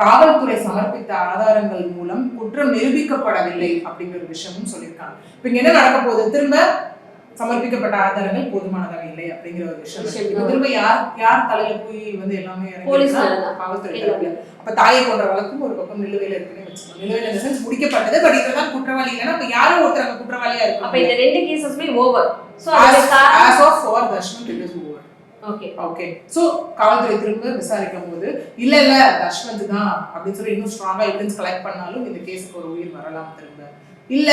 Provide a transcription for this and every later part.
காவல்துறை சமர்ப்பித்த ஆதாரங்கள் மூலம் குற்றம் நிரூபிக்கப்படவில்லை அப்படிங்கிற ஒரு விஷயமும் சொல்லியிருக்காங்க. இப்ப இங்க என்ன நடக்க போகுது? திரும்ப சமர்ப்பிக்கப்பட்ட ஆதாரங்கள் போதுமானதாக இல்லை அப்படிங்கிற ஒரு விஷயம் திரும்ப யார் யார் தலையில போய் வந்து எல்லாமே. காவல்துறை அப்ப தாயை போன்ற வழக்கும் ஒரு பக்கம் நிலுவையில இருக்குன்னு வச்சுக்கோங்க. நிலுவையில இந்த சென்ஸ் முடிக்கப்பட்டது பட் இதுதான் குற்றவாளி இல்லைன்னா அப்ப யாரோ ஒருத்தர் அங்க குற்றவாளியா அப்ப இருக்கு இந்த ரெண்டு கேசஸ்மே ஓவர் சோ அதுக்கு காரணம் as of for Darshan it is over. Okay okay காவல்துறை திரும்ப விசாரிக்கும் போது இல்ல இல்ல தஷ்வந்த் தான் அப்படின்னு சொல்லி இன்னும் ஸ்ட்ராங்கா எவிடன்ஸ் கலெக்ட் பண்ணாலும் இந்த கேஸுக்கு ஒரு உயிர் வரலாம் திரும்ப. இல்ல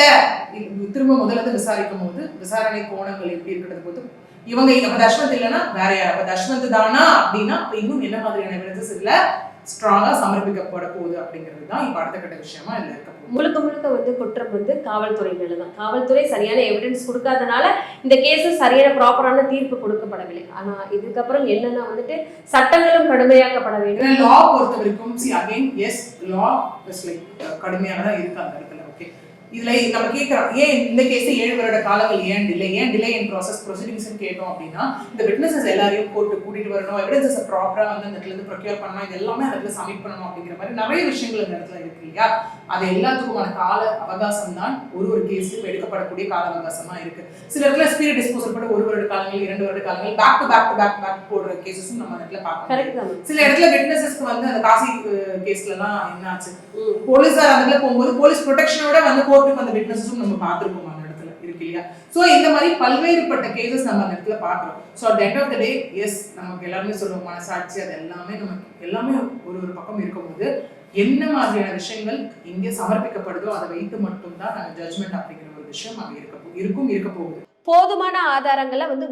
திரும்ப முதல்ல இருந்து விசாரிக்கும் போது விசாரணை கோணங்கள் எப்படி இருக்கிறது போது இவங்க அப்ப தஷ்வந்த் இல்லைன்னா வேற யார்? அப்ப தஷ்வந்த் தானா? அப்படின்னா இன்னும் என்ன மாதிரியான எவிடன்சஸ் இல்லை ஸ்ட்ராங்கா சமர்ப்பிக்கப்பட போகுது அப்படிங்கிறது தான் இப்ப அடுத்த கட்ட விஷயமா இதுல இருக்க முழுக்க முழுக்க வந்து குற்றம் வந்து காவல்துறை மேல தான். காவல்துறை சரியான எவிடன்ஸ் கொடுக்காதனால இந்த கேஸ் சரியான ப்ராப்பரான தீர்ப்பு கொடுக்கப்படவில்லை. ஆனா இதுக்கப்புறம் என்னன்னா வந்துட்டு சட்டங்களும் கடுமையாக்கப்பட வேண்டும். லா பொறுத்த வரைக்கும் see again as law is like கடுமையாக தான் இருக்கு அந்த இடத்துல ஓகே இதுல நம்ம கேட்கிறோம் ஏன் இந்த கேஸ் ஏழு வருட காலங்கள் ஏன் டிலே ஏன் டிலே இன் ப்ராசஸ் ப்ரொசீடிங்ஸ் கேட்டோம் அப்படின்னா இந்த விட்னஸஸ் எல்லாரையும் கோர்ட்டு கூட்டிட்டு வரணும் எவிடன்சஸ் ப்ராப்பரா வந்து அந்த இடத்துல இருந்து ப்ரொக்யூர் பண்ணணும் இது எல்லாமே அந்த இடத்துல சப்மிட் பண்ணணும் அப்படிங்கிற மாதிரி நிறைய விஷயங்கள் இந்த இடத்துல இருக்கு இல்லையா? அது எல்லாத்துக்குமான கால அவகாசம் தான் ஒரு ஒரு கேஸ்க்கு எடுக்கப்படக்கூடிய கால அவகாசமா இருக்கு. சில இடத்துல ஸ்பீட் டிஸ்போசல் பண்ண ஒரு வருட காலங்கள் இரண்டு வருட காலங்கள் back to back to back back போடுற கேசஸும் நம்ம இடத்துல பார்க்கலாம் சில இடத்துல விட்னஸஸ்க்கு வந்து அந்த காசி கேஸ்ல எல்லாம் என்னாச்சு ம். போலீஸார் அந்த போகும்போது போலீஸ் ப்ரொடெக்ஷனோட வந்து ரிப்போர்ட்டும் அந்த விட்னஸும் நம்ம பார்த்துருக்கோம் அந்த இடத்துல. இருக்கு இல்லையா? ஸோ இந்த மாதிரி பல்வேறுபட்ட கேசஸ் நம்ம அந்த இடத்துல பார்க்குறோம். So at end of the day as நமக்கு எல்லாருமே சொல்லுவோம் மனசாட்சி அது எல்லாமே நமக்கு எல்லாமே ஒரு ஒரு பக்கம் இருக்கும்போது என்ன மாதிரியான விஷயங்கள் இங்கே சமர்ப்பிக்கப்படுதோ அதை வைத்து மட்டும்தான் நாங்கள் ஜட்ஜ்மெண்ட் அப்படிங்கிற ஒரு விஷயம் அங்கே இருக்க இருக்கும் இருக்க போகுது. போதுமான ஆதாரங்களை வந்து